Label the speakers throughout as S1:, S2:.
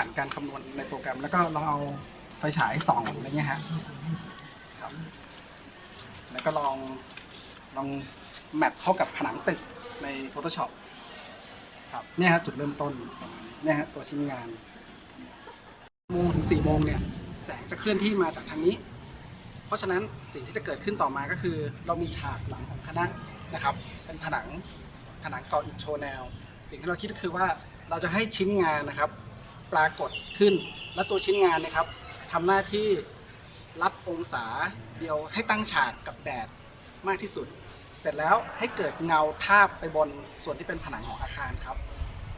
S1: ผ่านการคำนวณในโปรแกรม แล้วก็ลองเอาไฟฉายส่องอะไรเงี้ยฮะครับแล้วก็ลองลองแมปเข้ากับผนังตึกใน Photoshop ครับเนี่ยฮะจุดเริ่มต้นนี้เนี่ยฮะตัวชิ้นงานโมงถึง4โมงเนี่ยแสงจะเคลื่อนที่มาจากทางนี้ เพราะฉะนั้นสิ่งที่จะเกิดขึ้นต่อมาก็คือ เรามีฉากหลังของคณะนะครับ เป็นผนังผนังก่ออิฐโชว์แนว สิ่งที่เราคิดก็คือว่าเราจะให้ชิ้นงานนะครับ ปรากฏขึ้น และตัวชิ้นงานนะครับทำหน้าที่รับองศาเดียวให้ตั้งฉากกับแดดมากที่สุด เสร็จแล้วให้เกิดเงาทาบไปบนส่วนที่เป็นผนังของอาคารครับ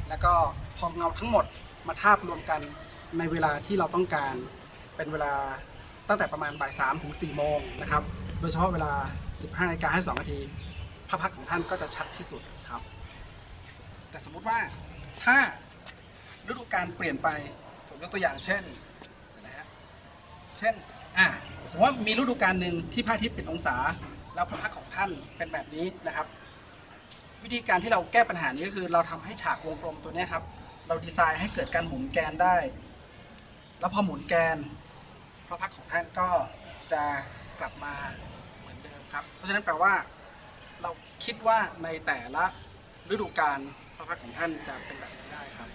S1: แล้วก็พอเงาทั้งหมดมาทาบรวมกันในเวลาที่เราต้องการเป็นเวลาตั้งแต่ประมาณบ่ายสามถึง4โมงนะครับ โดยเฉพาะเวลา 15นาฬิกา52นาทีพระพักของท่านก็จะชัดที่สุดครับ แต่สมมุติว่าถ้า ฤดูกาลเปลี่ยนไปผมยกตัวอย่างเช่นนะฮะเช่นอะสมมติว่ามีฤดูกาลหนึ่งที่พระอาทิตย์เป็นองศา แล้วพระพักตร์ของท่านเป็นแบบนี้นะครับ วิธีการที่เราแก้ปัญหานี้ก็คือเราทำให้ฉากวงกลมตัวนี้ครับ เราดีไซน์ให้เกิดการหมุนแกนได้ แล้วพอหมุนแกน พระพักตร์ของท่านก็จะกลับมาเหมือนเดิมครับ เพราะฉะนั้นแปลว่าเราคิดว่าในแต่ละฤดูกาลพระพักตร์ของท่านจะเป็นแบบนี้ได้ครับ